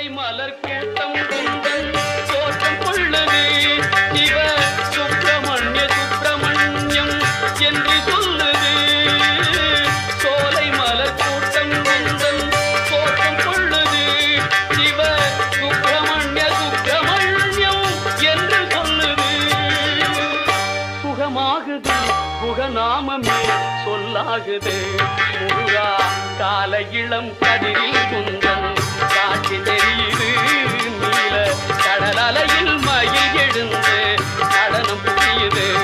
சோலை மலர் கூட்டம் குந்தன் தோற்றம் கொள்ளவே. இவ சுப்பிரமணிய சுப்பிரமணியம் என்று சொல்லுது. சோலை மலர் கூட்டம் குந்தன் தோற்றம் கொள்ளுது. இவ சுப்பிரமணிய சுப்பிரமணியம் என்று சொல்லுது. சுகமாகுது புகநாமமே சொல்லாகுது. முருகா கால இளம் கதிரில் de